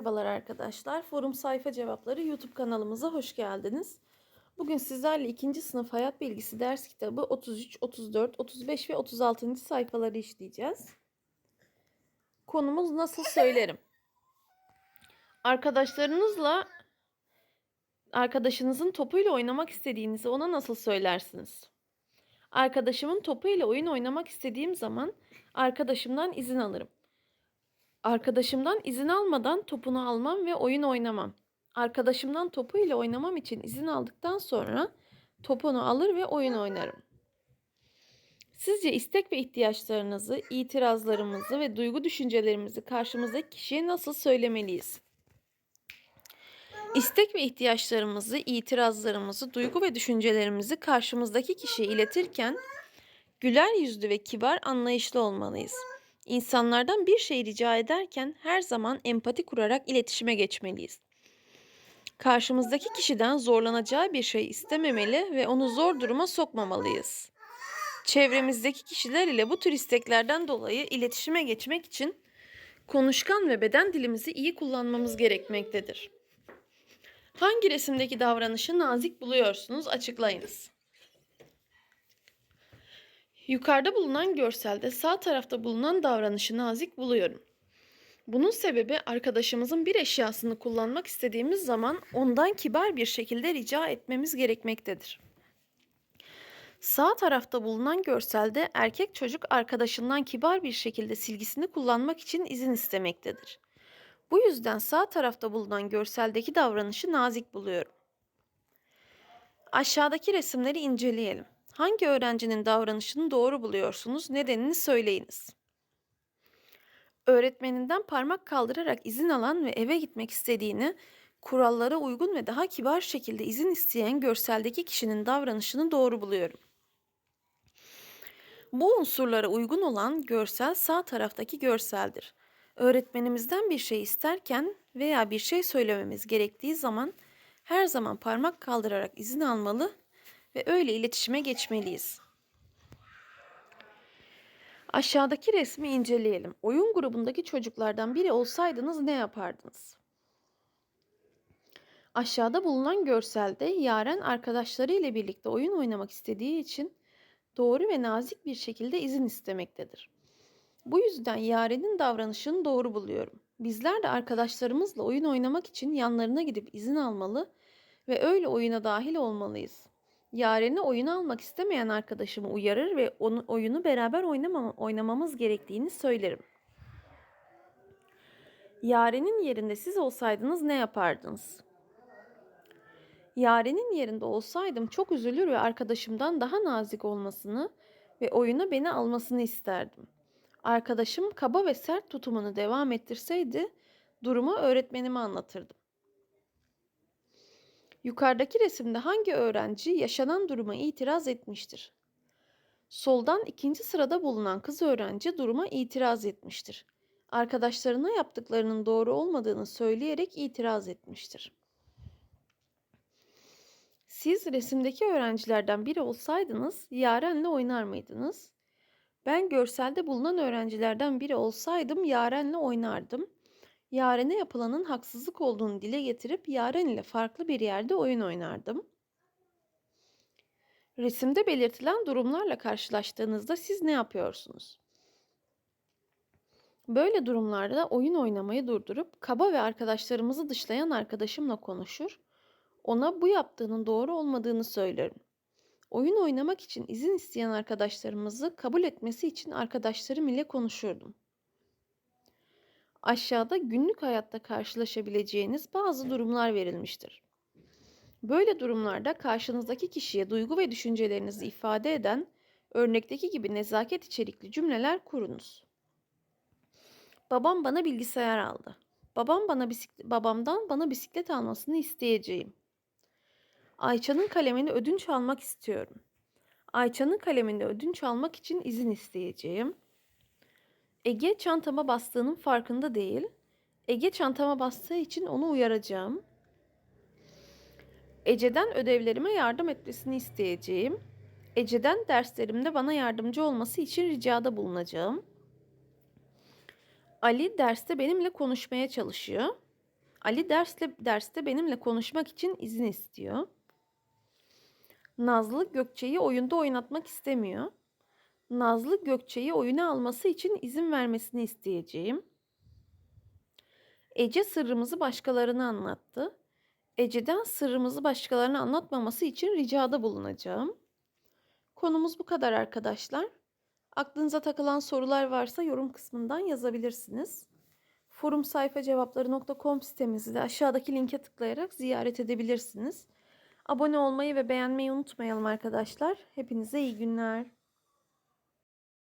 Merhabalar arkadaşlar. Forum Sayfa Cevapları YouTube kanalımıza hoş geldiniz. Bugün sizlerle 2. sınıf hayat bilgisi ders kitabı 33, 34, 35 ve 36. sayfaları işleyeceğiz. Konumuz nasıl söylerim? Arkadaşlarınızla arkadaşınızın topuyla oynamak istediğinizi ona nasıl söylersiniz? Arkadaşımın topuyla oyun oynamak istediğim zaman arkadaşımdan izin alırım. Arkadaşımdan izin almadan topunu almam ve oyun oynamam. Arkadaşımdan topu ile oynamam için izin aldıktan sonra topunu alır ve oyun oynarım. Sizce istek ve ihtiyaçlarınızı, itirazlarımızı ve duygu düşüncelerimizi karşımızdaki kişiye nasıl söylemeliyiz? İstek ve ihtiyaçlarımızı, itirazlarımızı, duygu ve düşüncelerimizi karşımızdaki kişiye iletirken güler yüzlü ve kibar, anlayışlı olmalıyız. İnsanlardan bir şey rica ederken her zaman empati kurarak iletişime geçmeliyiz. Karşımızdaki kişiden zorlanacağı bir şey istememeli ve onu zor duruma sokmamalıyız. Çevremizdeki kişiler ile bu tür isteklerden dolayı iletişime geçmek için konuşkan ve beden dilimizi iyi kullanmamız gerekmektedir. Hangi resimdeki davranışı nazik buluyorsunuz? Açıklayınız. Yukarıda bulunan görselde sağ tarafta bulunan davranışı nazik buluyorum. Bunun sebebi arkadaşımızın bir eşyasını kullanmak istediğimiz zaman ondan kibar bir şekilde rica etmemiz gerekmektedir. Sağ tarafta bulunan görselde erkek çocuk arkadaşından kibar bir şekilde silgisini kullanmak için izin istemektedir. Bu yüzden sağ tarafta bulunan görseldeki davranışı nazik buluyorum. Aşağıdaki resimleri inceleyelim. Hangi öğrencinin davranışını doğru buluyorsunuz? Nedenini söyleyiniz. Öğretmeninden parmak kaldırarak izin alan ve eve gitmek istediğini, kurallara uygun ve daha kibar şekilde izin isteyen görseldeki kişinin davranışını doğru buluyorum. Bu unsurlara uygun olan görsel sağ taraftaki görseldir. Öğretmenimizden bir şey isterken veya bir şey söylememiz gerektiği zaman her zaman parmak kaldırarak izin almalı ve öyle iletişime geçmeliyiz. Aşağıdaki resmi inceleyelim. Oyun grubundaki çocuklardan biri olsaydınız ne yapardınız? Aşağıda bulunan görselde Yaren arkadaşları ile birlikte oyun oynamak istediği için doğru ve nazik bir şekilde izin istemektedir. Bu yüzden Yaren'in davranışını doğru buluyorum. Bizler de arkadaşlarımızla oyun oynamak için yanlarına gidip izin almalı ve öyle oyuna dahil olmalıyız. Yaren'i oyuna almak istemeyen arkadaşımı uyarır ve onu, oyunu beraber oynamam, oynamamız gerektiğini söylerim. Yaren'in yerinde siz olsaydınız ne yapardınız? Yaren'in yerinde olsaydım çok üzülür ve arkadaşımdan daha nazik olmasını ve oyuna beni almasını isterdim. Arkadaşım kaba ve sert tutumunu devam ettirseydi durumu öğretmenime anlatırdım. Yukarıdaki resimde hangi öğrenci yaşanan duruma itiraz etmiştir? Soldan ikinci sırada bulunan kız öğrenci duruma itiraz etmiştir. Arkadaşlarına yaptıklarının doğru olmadığını söyleyerek itiraz etmiştir. Siz resimdeki öğrencilerden biri olsaydınız Yaren'le oynar mıydınız? Ben görselde bulunan öğrencilerden biri olsaydım Yaren'le oynardım. Yaren'e yapılanın haksızlık olduğunu dile getirip Yaren ile farklı bir yerde oyun oynardım. Resimde belirtilen durumlarla karşılaştığınızda siz ne yapıyorsunuz? Böyle durumlarda oyun oynamayı durdurup kaba ve arkadaşlarımızı dışlayan arkadaşımla konuşur, ona bu yaptığının doğru olmadığını söylerim. Oyun oynamak için izin isteyen arkadaşlarımızı kabul etmesi için arkadaşlarım ile konuşurdum. Aşağıda günlük hayatta karşılaşabileceğiniz bazı durumlar verilmiştir. Böyle durumlarda karşınızdaki kişiye duygu ve düşüncelerinizi ifade eden örnekteki gibi nezaket içerikli cümleler kurunuz. Babam bana bilgisayar aldı. Babam bana bisiklet, babamdan bana bisiklet almasını isteyeceğim. Ayça'nın kalemini ödünç almak istiyorum. Ayça'nın kalemini ödünç almak için izin isteyeceğim. Ege çantama bastığının farkında değil. Ege çantama bastığı için onu uyaracağım. Ece'den ödevlerime yardım etmesini isteyeceğim. Ece'den derslerimde bana yardımcı olması için ricada bulunacağım. Ali derste benimle konuşmaya çalışıyor. Ali dersle, derste benimle konuşmak için izin istiyor. Nazlı Gökçe'yi oyunda oynatmak istemiyor. Nazlı Gökçe'yi oyuna alması için izin vermesini isteyeceğim. Ece sırrımızı başkalarına anlattı. Ece'den sırrımızı başkalarına anlatmaması için ricada bulunacağım. Konumuz bu kadar arkadaşlar. Aklınıza takılan sorular varsa yorum kısmından yazabilirsiniz. Forum sayfa cevapları.com sitemizi de aşağıdaki linke tıklayarak ziyaret edebilirsiniz. Abone olmayı ve beğenmeyi unutmayalım arkadaşlar. Hepinize iyi günler.